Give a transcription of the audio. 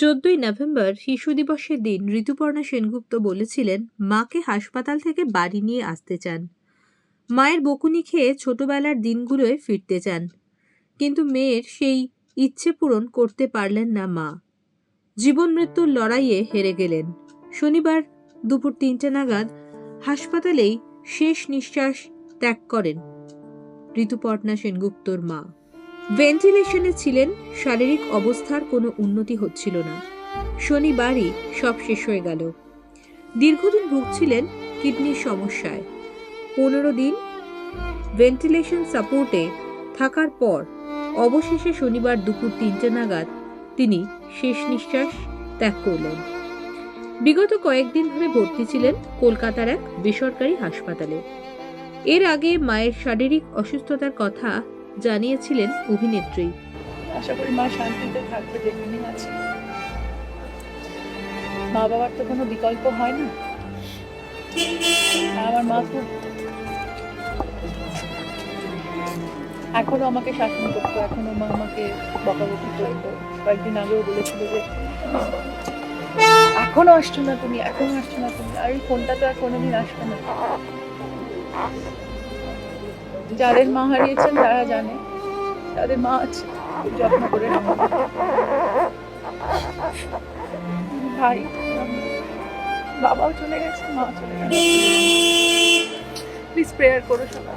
চোদ্দই নভেম্বর শিশু দিবসের দিন ঋতুপর্ণা সেনগুপ্ত বলেছিলেন, মাকে হাসপাতাল থেকে বাড়ি নিয়ে আসতে চান। মায়ের বকুনি খেয়ে ছোটবেলার দিনগুলোয় ফিরতে চান। কিন্তু মেয়ের সেই ইচ্ছে পূরণ করতে পারলেন না মা। জীবন মৃত্যুর লড়াইয়ে হেরে গেলেন। শনিবার দুপুর তিনটে নাগাদ হাসপাতালেই শেষ নিঃশ্বাস ত্যাগ করেন ঋতুপর্ণা সেনগুপ্তর মা। ভেন্টিলেশনে ছিলেন, শারীরিক অবস্থার কোনো উন্নতি হচ্ছিল না। শনিবারই সব শেষ হয়ে গেল। দীর্ঘদিন ভুগছিলেন কিডনির সমস্যায়। পনেরো দিন ভেন্টিলেশন সাপোর্টে থাকার পর অবশেষে শনিবার দুপুর তিনটে নাগাদ তিনি শেষ নিঃশ্বাস ত্যাগ করলেন। বিগত কয়েকদিন ধরে ভর্তি ছিলেন কলকাতার এক বেসরকারি হাসপাতালে। এর আগে মায়ের শারীরিক অসুস্থতার কথা জানিয়েছিলেন অভিনেত্রী। আশা করি মা শান্তিতে থাকবে যেখানে আছে। মা বাবার তো কোনো বিকল্প হয় না। আমার মা খুব এখনও আমাকে শাসন করতো, এখনও মা আমাকে বকাবকি করতো। কয়েকদিন আগেও বলেছিল যে, এখনও আসছো না তুমি, এখনও আসছো না তুমি, আর এই ফোনটা তো আর কোনোদিন আসবে না। যাদের মা হারিয়েছেন তারা জানে, তাদের মা আছে যত্ন করে। ভাই, বাবাও চলে গেছে, মা চলে গেছে প্লিজ প্রেয়ার করো সবাই